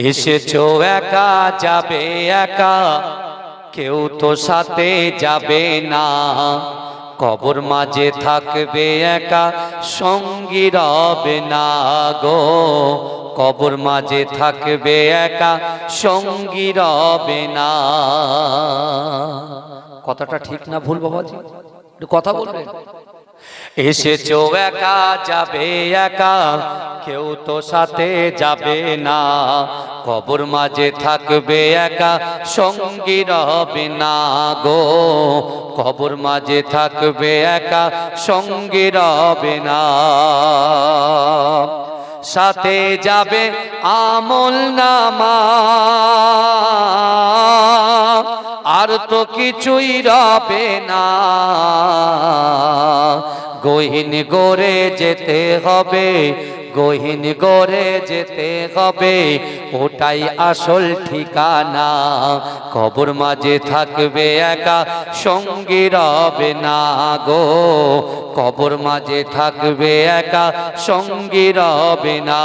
এসেছ একা, যাবে একা। কেউ তো সাথে যাবে না। কবর মাঝে থাকবে একা, সঙ্গী রবে না গো। কবর মাঝে থাকবে একা, সঙ্গী রবে না। কথাটা ঠিক না ভুল, বাবাজি? একটু কথা বলবেন এসেছ একা, যাবে একা, কেউ তো সাথে যাবে না। কবর মাঝে থাকবে একা, সঙ্গী রবে না গো। কবর মাঝে থাকবে একা, সঙ্গী রবে না। সাথে যাবে আমল নামা। আর তো কিছুই রবে না। গহীন গড়ে যেতে হবে, গহীন গড়ে যেতে হবে। ওটাই আসল ঠিকানা, কবর মাঝে থাকবে একা, সঙ্গী রবে না গো। কবর মাঝে থাকবে একা, সঙ্গী রবে না।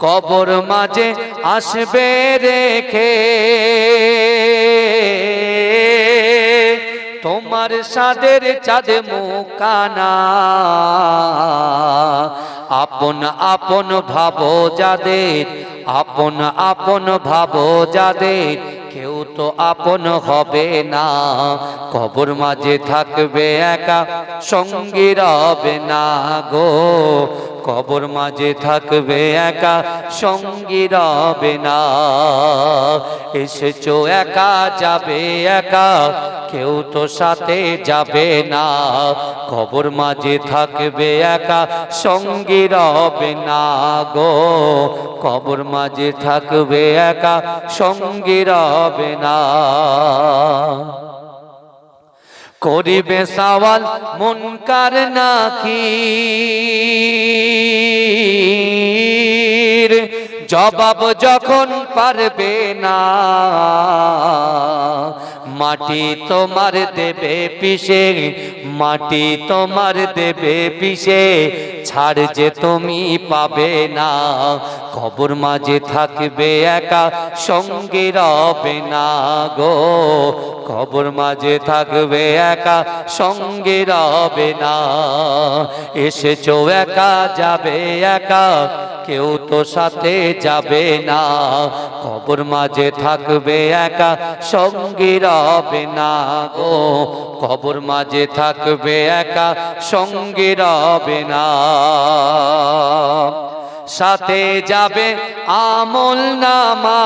কবর মাঝে আসবে রেখে তোমার সাদের চাঁদ মুকানা আপন আপন ভাবো যাদের, আপন আপন ভাবো যাদের, কেউ তো আপন হবে না। কবর মাঝে থাকবে একা, সঙ্গী রবে না গো। কবর মাঝে থাকবে একা, সঙ্গী রবে না। এসেছ একা, যাবে একা, কেউ তো সাথে যাবে না। কবর মাঝে থাকবে একা, সঙ্গী রবে না গো। কবর মাঝে থাকবে একা, সঙ্গী রবে না। করিবে সওয়াল মুনকার নাকি? জবাব যখন পারবে না, মাটি তোমার দেবে পিসে মাটি তোমার দেবে পিসে ছাড় যে তুমি পাবে না। কবর মাঝে থাকবে একা, সঙ্গে রবে না গো। কবর মাঝে থাকবে একা, সঙ্গে রবে না। এসেছ একা, যাবে একা, কেউ তো সাথে যাবে না। কবর মাঝে থাকবে একা, সঙ্গী রবে না গো। কবর মাঝে থাকবে একা, সঙ্গী রবে না। সাথে যাবে আমল নামা।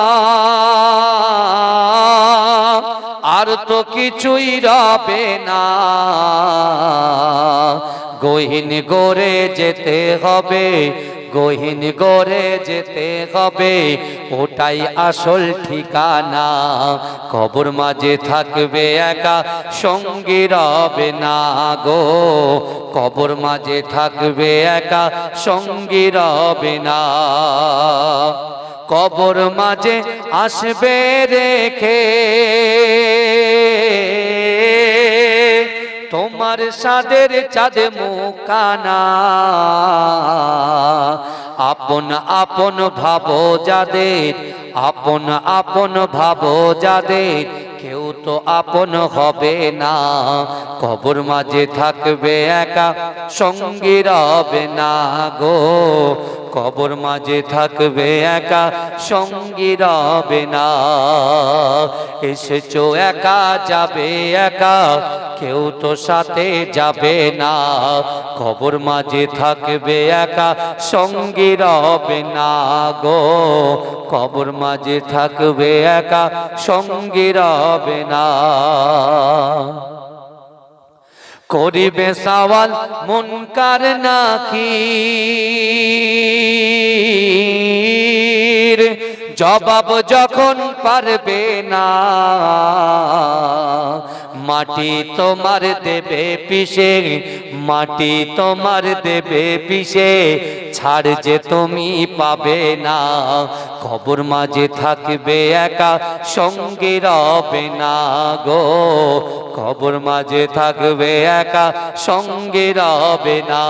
আর তো কিছুই রবে না। গহীন গড়ে যেতে হবে, গহীন গড়ে যেতে হবে ওটাই আসল ঠিকানা। কবর মাঝে থাকবে একা, সঙ্গী রবে না গো। কবর মাঝে থাকবে একা, সঙ্গী রবে না। কবর মাঝে আসবে রেখে। তোমার সাদের চাঁদ মুকানা আপন আপন ভাবো যাদের, আপন আপন ভাবো যাদের, কেউ তো আপন হবে না। কবর মাঝে থাকবে একা, সঙ্গী রবে না গো। কবর মাঝে থাকবে একা, সঙ্গী রবে না। এসেছ একা, যাবে একা, কেউ তো সাথে যাবে না। কবর মাঝে থাকবে একা, সঙ্গী রবে না গো। কবর মাঝে থাকবে একা, সঙ্গী রবে না। করিবে সওয়াল, মুনকার নাকি? জবাব যখন পারবে না মাটি তোমার দেবে পিসে মাটি তোমার দেবে পিসে ছাড় যে তুমি পাবে না কবর মাঝে থাকবে একা, সঙ্গে রবে না গো। কবর মাঝে থাকবে একা, সঙ্গে রবে না।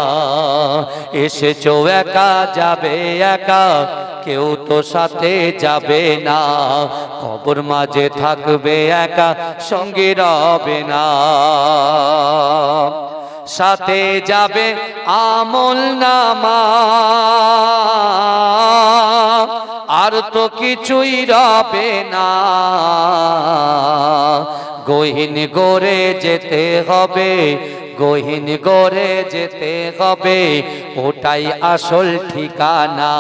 এসেছ একা, যাবে একা, কেউ তো সাথে যাবে না। কবর মাঝে থাকবে একা, সঙ্গে রবে না। সাথে যাবে আমল নামা। আর তো কিছুই রবে না। গহীন গড়ে যেতে হবে গহীন গড়ে যেতে হবে। ওটাই আসল ঠিকানা।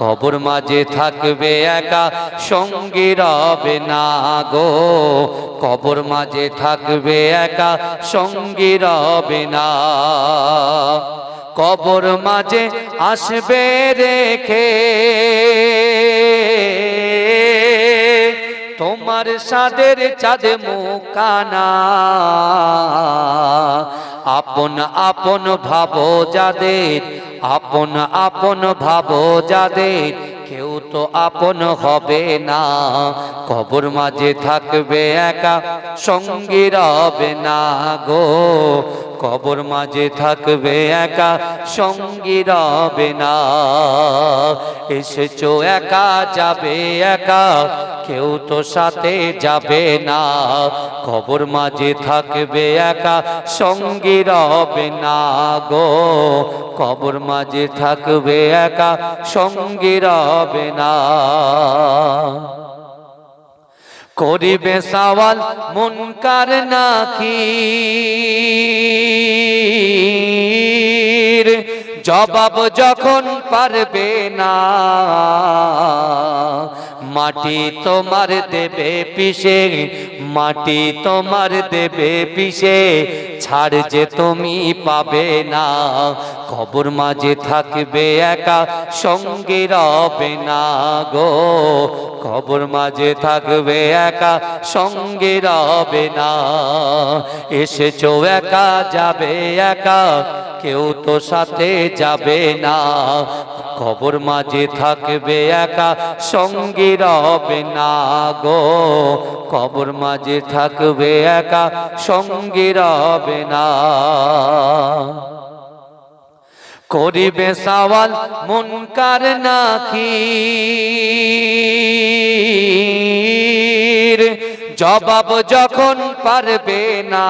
কবর মাঝে থাকবে একা, সঙ্গী রবে না গো। কবর মাঝে থাকবে একা, সঙ্গী রবে না। কবর মাঝে আসবে রেখে তোমার সাদের চাঁদে মুকানা আপন আপন ভাবো যাদের, আপন আপন ভাবো যাদের, কেউ তো আপন হবে না। কবর মাঝে থাকবে একা, সঙ্গী রবে না গো। কবর মাঝে থাকবে একা, সঙ্গী রবে না। এসেছ একা, যাবে একা কেউ তো সাথে যাবে না। কবর মাঝে থাকবে একা, সঙ্গী রবে না গো। কবর মাঝে থাকবে একা, সঙ্গী রবে না। করিবে সওয়াল মুনকার নাকি? জবাব যখন পারবে না। মাটি তোমার দেবে পিসে মাটি তোমার দেবে পিসে ছাড় যে তুমি পাবে না, কবর মাঝে থাকবে একা, সঙ্গে রবে না গো, কবর মাঝে থাকবে একা, সঙ্গে রবে না, এসেছ একা, যাবে একা, কেউ তো সাথে যাবে না কবর মাঝে থাকবে একা, সঙ্গে রবে না গো। কবর মাঝে থাকবে একা, সঙ্গে রবে না। করিবে সওয়াল মুনকার নাকি? জবাব যখন পারবে না,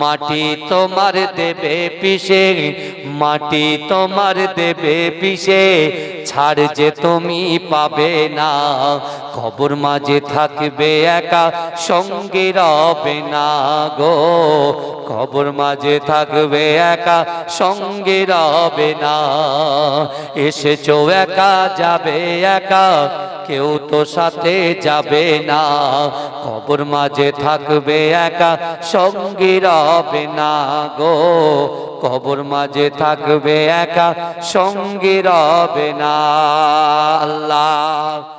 মাটি তোমার দেবে পিসে মাটি তোমার দেবে পিসে ছাড় যে তুমি পাবে না। কবর মাঝে থাকবে একা, সঙ্গে রবে না গো। কবর মাঝে থাকবে একা, সঙ্গে রবে না। এসেছ একা, যাবে একা, কেউ তো সাথে যাবে না। কবর মাঝে থাকবে একা, সঙ্গে রবে না গো। কবর মাঝে থাকবে একা সঙ্গে রবে না আল্লাহ।